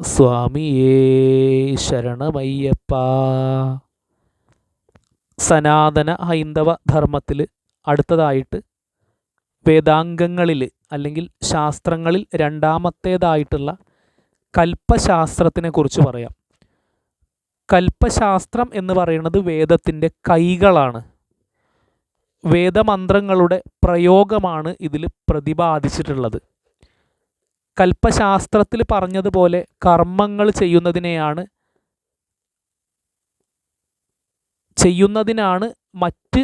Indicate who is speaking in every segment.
Speaker 1: സ്വാമിയേ ശരണമയ്യപ്പ. സനാതന ഹൈന്ദവ ധർമ്മത്തിൽ അടുത്തതായിട്ട് വേദാംഗങ്ങളിൽ അല്ലെങ്കിൽ ശാസ്ത്രങ്ങളിൽ രണ്ടാമത്തേതായിട്ടുള്ള കൽപ്പശാസ്ത്രത്തിനെ കുറിച്ച് പറയാം. കൽപ്പശാസ്ത്രം എന്ന് പറയുന്നത് വേദത്തിന്റെ കൈകളാണ്. വേദമന്ത്രങ്ങളുടെ പ്രയോഗമാണ് ഇതിൽ പ്രതിപാദിച്ചിട്ടുള്ളത്. കൽപ്പശാസ്ത്രത്തിൽ പറഞ്ഞതുപോലെ കർമ്മങ്ങൾ ചെയ്യുന്നതിനെയാണ് ചെയ്യുന്നതിനാണ് മറ്റ്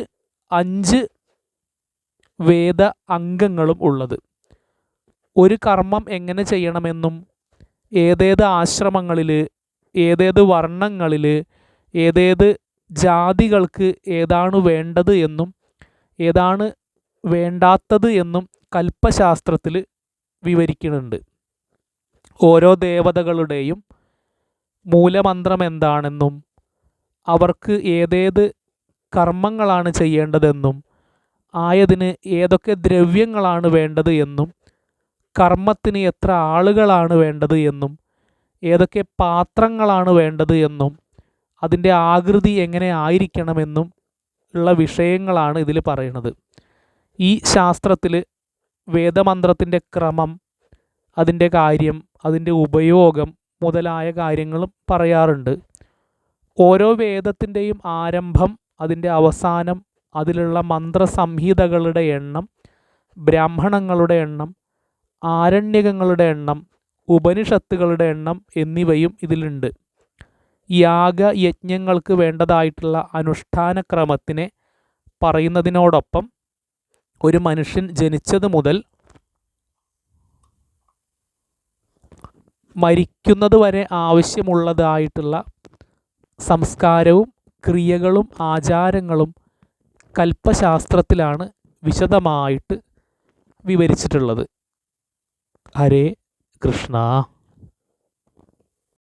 Speaker 1: അഞ്ച് വേദ അംഗങ്ങളും ഉള്ളത്. ഒരു കർമ്മം എങ്ങനെ ചെയ്യണമെന്നും ഏതേത് ആശ്രമങ്ങളിൽ ഏതേത് വർണങ്ങളിൽ ഏതേത് ജാതികൾക്ക് ഏതാണ് വേണ്ടത് എന്നും ഏതാണ് വേണ്ടാത്തത് എന്നും കൽപ്പശാസ്ത്രത്തിൽ വിവരിക്കുന്നുണ്ട്. ഓരോ ദേവതകളുടെയും മൂലമന്ത്രം എന്താണെന്നും അവർക്ക് ഏതേത് കർമ്മങ്ങളാണ് ചെയ്യേണ്ടതെന്നും ആയതിന് ഏതൊക്കെ ദ്രവ്യങ്ങളാണ് വേണ്ടത് എന്നും കർമ്മത്തിന് എത്ര ആളുകളാണ് വേണ്ടത് എന്നും ഏതൊക്കെ പാത്രങ്ങളാണ് വേണ്ടത് എന്നും അതിന്റെ ആകൃതി എങ്ങനെ ആയിരിക്കണമെന്നും ഉള്ള വിഷയങ്ങളാണ് ഇതിൽ പറയുന്നത്. ഈ ശാസ്ത്രത്തിൽ വേദമന്ത്രത്തിന്റെ ക്രമം അതിന്റെ കാര്യം അതിന്റെ ഉപയോഗം മുതലായ കാര്യങ്ങളും പറയാറുണ്ട്. ഓരോ വേദത്തിന്റെയും ആരംഭം അതിന്റെ അവസാനം അതിലുള്ള മന്ത്രസംഹിതകളുടെ എണ്ണം ബ്രാഹ്മണങ്ങളുടെ എണ്ണം ആരണ്യകങ്ങളുടെ എണ്ണം ഉപനിഷത്തുകളുടെ എണ്ണം എന്നിവയും ഇതിലുണ്ട്. യാഗ യജ്ഞങ്ങൾക്ക് വേണ്ടതായിട്ടുള്ള അനുഷ്ഠാനക്രമത്തിനെ പറയുന്നതിനോടൊപ്പം ഒരു മനുഷ്യൻ ജനിച്ചത് മുതൽ മരിക്കുന്നത് വരെ ആവശ്യമുള്ളതായിട്ടുള്ള സംസ്കാരവും ക്രിയകളും ആചാരങ്ങളും കൽപ്പശാസ്ത്രത്തിലാണ് വിശദമായിട്ട് വിവരിച്ചിട്ടുള്ളത്. ഹരേ കൃഷ്ണ.